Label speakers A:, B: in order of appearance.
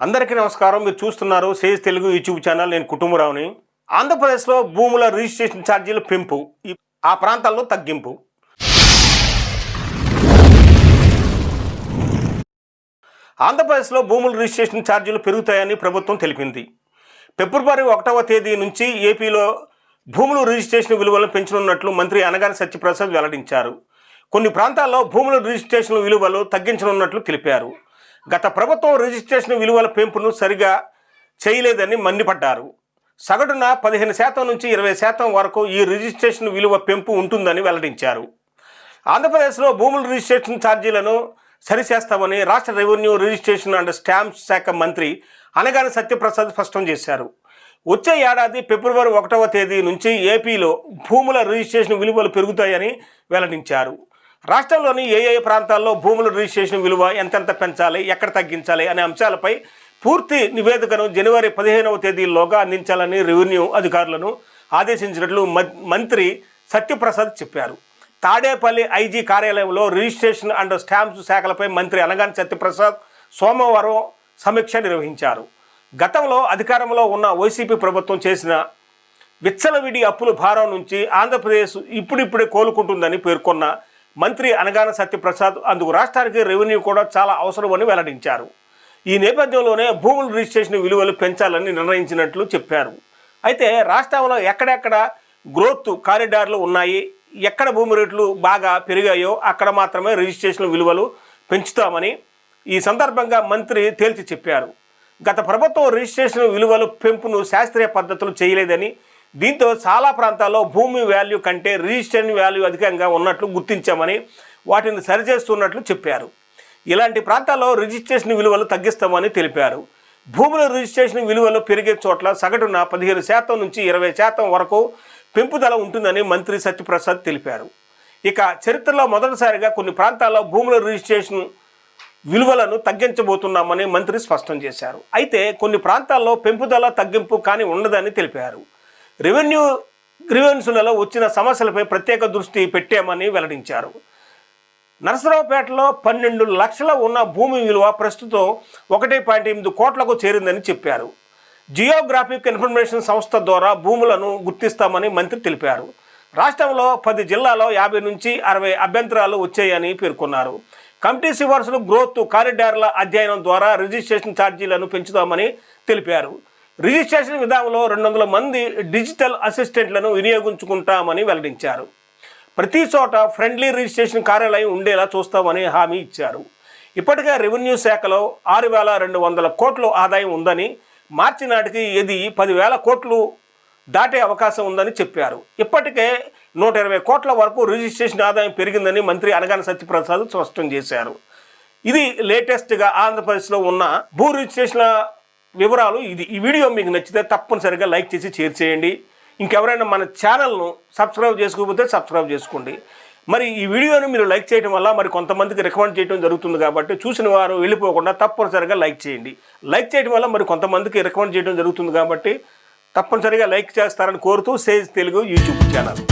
A: అందరికీ నమస్కారం. మీరు చూస్తున్నారు సేజ్ తెలుగు యూట్యూబ్ ఛానల్. నేను కుటుంబరావుని. ఆంధ్రప్రదేశ్లో భూముల రిజిస్ట్రేషన్ ఛార్జీల పెంపు ఆ ప్రాంతాల్లో తగ్గింపు. ఆంధ్రప్రదేశ్లో భూముల రిజిస్ట్రేషన్ ఛార్జీలు పెరుగుతాయని ప్రభుత్వం తెలిపింది. ఫిబ్రవరి ఒకటవ తేదీ నుంచి ఏపీలో భూముల రిజిస్ట్రేషన్ విలువలను పెంచనున్నట్లు మంత్రి అనగాని సత్యప్రసాద్ వెల్లడించారు. కొన్ని ప్రాంతాల్లో భూముల రిజిస్ట్రేషన్ విలువలు తగ్గించనున్నట్లు తెలిపారు. గత ప్రభుత్వం రిజిస్ట్రేషన్ విలువల పెంపును సరిగా చేయలేదని మండిపడ్డారు. సగటున పదిహేను శాతం నుంచి ఇరవై శాతం వరకు ఈ రిజిస్ట్రేషన్ విలువ పెంపు ఉంటుందని వెల్లడించారు. ఆంధ్రప్రదేశ్లో భూముల రిజిస్ట్రేషన్ ఛార్జీలను సరిచేస్తామని రాష్ట్ర రెవెన్యూ రిజిస్ట్రేషన్ అండ్ స్టాంప్స్ శాఖ మంత్రి అనగాని సత్యప్రసాద్ స్పష్టం చేశారు. వచ్చే ఏడాది ఫిబ్రవరి ఒకటవ తేదీ నుంచి ఏపీలో భూముల రిజిస్ట్రేషన్ విలువలు పెరుగుతాయని వెల్లడించారు. రాష్ట్రంలోని ఏ ఏ ప్రాంతాల్లో భూముల రిజిస్ట్రేషన్ విలువ ఎంతెంత పెంచాలి ఎక్కడ తగ్గించాలి అనే అంశాలపై పూర్తి నివేదికను జనవరి పదిహేనవ తేదీలోగా అందించాలని రెవెన్యూ అధికారులను ఆదేశించినట్లు మ- మంత్రి సత్యప్రసాద్ చెప్పారు. తాడేపల్లి ఐజీ కార్యాలయంలో రిజిస్ట్రేషన్ అండ్ స్టాంప్స్ శాఖలపై మంత్రి అనగాని సత్యప్రసాద్ సోమవారం సమీక్ష నిర్వహించారు. గతంలో అధికారంలో ఉన్న వైసీపీ ప్రభుత్వం చేసిన విచ్చలవిడి అప్పుల భారం నుంచి ఆంధ్రప్రదేశ్ ఇప్పుడిప్పుడే కోలుకుంటుందని పేర్కొన్న మంత్రి అనగాన సత్యప్రసాద్ అందుకు రాష్ట్రానికి రెవెన్యూ కూడా చాలా అవసరమని వెల్లడించారు. ఈ నేపథ్యంలోనే భూముల రిజిస్ట్రేషన్ విలువలు పెంచాలని నిర్ణయించినట్లు చెప్పారు. అయితే రాష్ట్రంలో ఎక్కడెక్కడ గ్రోత్ కారిడార్లు ఉన్నాయి ఎక్కడ భూమి రేట్లు బాగా పెరిగాయో అక్కడ మాత్రమే రిజిస్ట్రేషన్ విలువలు పెంచుతామని ఈ సందర్భంగా మంత్రి తేల్చి చెప్పారు. గత ప్రభుత్వం రిజిస్ట్రేషన్ విలువలు పెంపును శాస్త్రీయ పద్ధతులు చేయలేదని దీంతో చాలా ప్రాంతాల్లో భూమి వాల్యూ కంటే రిజిస్ట్రేషన్ వాల్యూ అధికంగా ఉన్నట్లు గుర్తించామని వాటిని సరిచేస్తున్నట్లు చెప్పారు. ఇలాంటి ప్రాంతాల్లో రిజిస్ట్రేషన్ విలువలు తగ్గిస్తామని తెలిపారు. భూముల రిజిస్ట్రేషన్ విలువలు పెరిగే చోట్ల సగటున పదిహేను శాతం నుంచి ఇరవై శాతం వరకు పెంపుదల ఉంటుందని మంత్రి సత్యప్రసాద్ తెలిపారు. ఇక చరిత్రలో మొదటిసారిగా కొన్ని ప్రాంతాల్లో భూముల రిజిస్ట్రేషన్ విలువలను తగ్గించబోతున్నామని మంత్రి స్పష్టం చేశారు. అయితే కొన్ని ప్రాంతాల్లో పెంపుదల తగ్గింపు కానీ ఉండదని తెలిపారు. రెవెన్యూ గ్రీవెన్సులలో వచ్చిన సమస్యలపై ప్రత్యేక దృష్టి పెట్టామని వెల్లడించారు. నరసరావుపేటలో పన్నెండు లక్షల ఉన్న భూమి విలువ ప్రస్తుతం ఒకటి పాయింట్ ఎనిమిది కోట్లకు చేరిందని చెప్పారు. జియోగ్రాఫిక్ ఇన్ఫర్మేషన్ సంస్థ ద్వారా భూములను గుర్తిస్తామని మంత్రి తెలిపారు. రాష్ట్రంలో పది జిల్లాలో యాభై నుంచి అరవై అభ్యంతరాలు వచ్చాయని పేర్కొన్నారు. కమిటీ సిఫార్సులు గ్రోత్ కారిడార్ల అధ్యయనం ద్వారా రిజిస్ట్రేషన్ ఛార్జీలను పెంచుతామని తెలిపారు. రిజిస్ట్రేషన్ విధానంలో రెండు వందల మంది డిజిటల్ అసిస్టెంట్లను వినియోగించుకుంటామని వెల్లడించారు. ప్రతి చోట ఫ్రెండ్లీ రిజిస్ట్రేషన్ కార్యాలయం ఉండేలా చూస్తామని హామీ ఇచ్చారు. ఇప్పటికే రెవెన్యూ శాఖలో ఆరు వేల రెండు వందల కోట్లు ఆదాయం ఉందని మార్చి నాటికి ఇది పదివేల కోట్లు దాటే అవకాశం ఉందని చెప్పారు. ఇప్పటికే నూట ఇరవై కోట్ల వరకు రిజిస్ట్రేషన్ ఆదాయం పెరిగిందని మంత్రి అనగాని సత్యప్రసాద్ స్పష్టం చేశారు. ఇది లేటెస్ట్గా ఆంధ్రప్రదేశ్లో ఉన్న భూ రిజిస్ట్రేషన్ల వివరాలు ఇది. ఈ వీడియో మీకు నచ్చితే తప్పనిసరిగా లైక్ చేసి షేర్ చేయండి. ఇంకెవరైనా మన ఛానల్ను సబ్స్క్రైబ్ చేసుకోకపోతే సబ్స్క్రైబ్ చేసుకోండి. మరి ఈ వీడియోని మీరు లైక్ చేయడం వల్ల మరి కొంతమందికి రికమెండ్ చేయడం జరుగుతుంది కాబట్టి చూసిన వారు వెళ్ళిపోకుండా తప్పనిసరిగా లైక్ చేయండి. లైక్ చేయడం వల్ల మరి కొంతమందికి రికమెండ్ చేయడం జరుగుతుంది కాబట్టి తప్పనిసరిగా లైక్ చేస్తారని కోరుతూ సేజ్ తెలుగు యూట్యూబ్ ఛానల్.